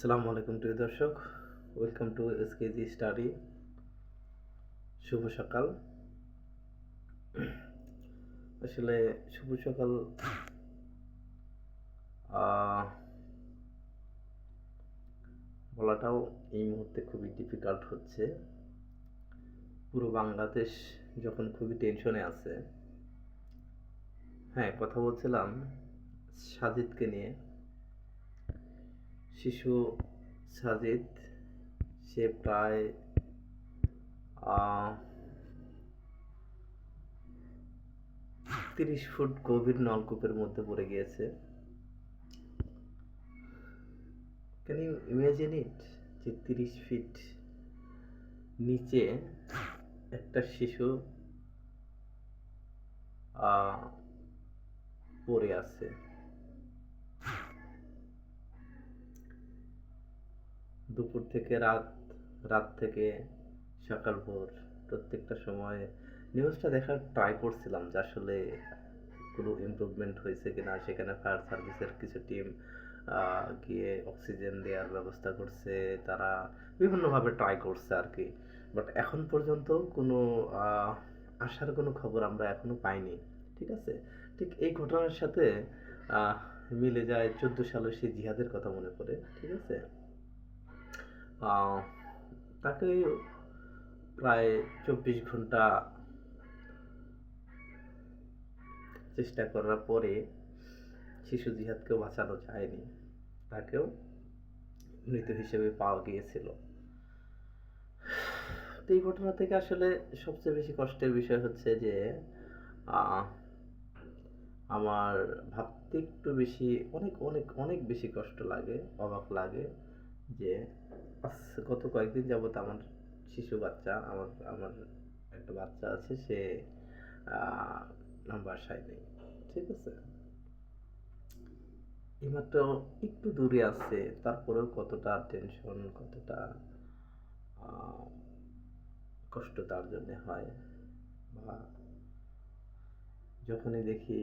আসসালামু আলাইকুম প্রিয় দর্শক ওয়েলকাম টু এসকেজি স্টাডি শুভ সকাল। আসলে শুভ সকাল। বলাটাও এই মুহূর্তে খুবই ডিফিকাল্ট হচ্ছে। পুরো বাংলাদেশ যখন খুবই টেনশনে আছে। হ্যাঁ কথা বলছিলাম সাজিদকে নিয়ে। শিশু সাজিদ, সে প্রায় তিরিশ ফুট গভীর নলকূপের মধ্যে পড়ে গিয়েছে। ক্যান ইউ ইমাজিন ইট যে তিরিশ ফিট নিচে একটা শিশু পড়ে আছে। দুপুর থেকে রাত রাত থেকে সকাল ভোর প্রত্যেকটা সময় নিউজটা দেখার ট্রাই করছিলাম যে আসলে কোনো ইমপ্রুভমেন্ট হয়েছে কিনা। সেখানে ফায়ার সার্ভিসের কিছু টিম গিয়ে অক্সিজেন দেওয়ার ব্যবস্থা করছে। তারা বিভিন্নভাবে ট্রাই করছে আর কি। বাট এখন পর্যন্ত কোনো আসার কোনো খবর আমরা এখনও পাইনি। ঠিক আছে? ঠিক এই ঘটনার সাথে মিলে যায় চোদ্দ সালের সেই জিহাদের কথা মনে পড়ে। ঠিক আছে? তাকে প্রায় চব্বিশ ঘণ্টা চেষ্টা করার পরে শিশু জিহাদকেও বাঁচানো যায়নি। তাকেও মৃত হিসেবে পাওয়া গিয়েছিল। তো এই ঘটনা থেকে আসলে সবচেয়ে বেশি কষ্টের বিষয় হচ্ছে যে আমার ভাবতে একটু বেশি, অনেক অনেক অনেক বেশি কষ্ট লাগে, অবাক লাগে। যে গত কয়েকদিন যাবত আমার শিশু বাচ্চা, আমার আমার একটা বাচ্চা আছে, সে বাসায় নেই। ঠিক আছে? এইমাত্র একটু দূরে আছে, তারপরেও কতটা টেনশন কতটা কষ্ট তার জন্যে হয় বা যখনই দেখি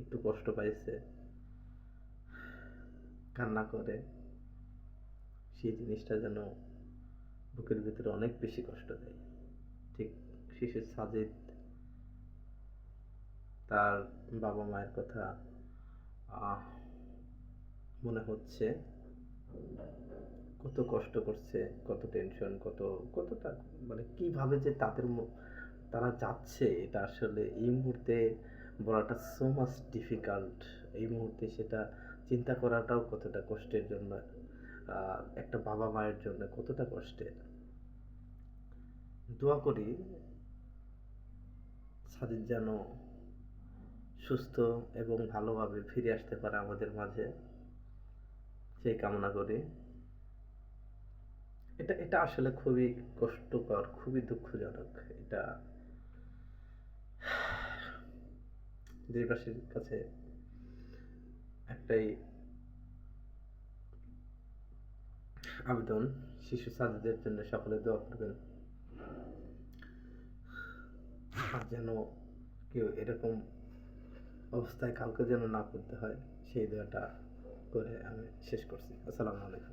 একটু কষ্ট পাইছে, কান্না করে সেই জিনিসটা যেন বুকের ভিতরে অনেক বেশি কষ্ট দেয়। ঠিক শিশু সাজিদ তার বাবা মায়ের কথা মনে হচ্ছে কত কষ্ট করছে, কত টেনশন কত, কতটা মানে কীভাবে যে তাদের তারা যাচ্ছে, এটা আসলে এই মুহূর্তে বলাটা সো মাচ ডিফিকাল্ট এই মুহূর্তে সেটা চিন্তা করাটাও কতটা কষ্টের জন্য একটা বাবা মায়ের জন্য কতটা কষ্টের দোয়া করি সাজিদ যেন সুস্থ এবং ভালোভাবে ফিরে আসতে পারে আমাদের মাঝে। সেই কামনা করি। এটা এটা আসলে খুবই কষ্টকর, খুবই দুঃখজনক। এটা দেশবাসীর কাছে একটাই আবেদন, শিশু ছাত্রদের জন্য সকলে দোয়া করবেন। আর যেন কেউ এরকম অবস্থায় কাউকে যেন না করতে হয়, সেই দোয়াটা করে আমি শেষ করছি। আসসালামু আলাইকুম।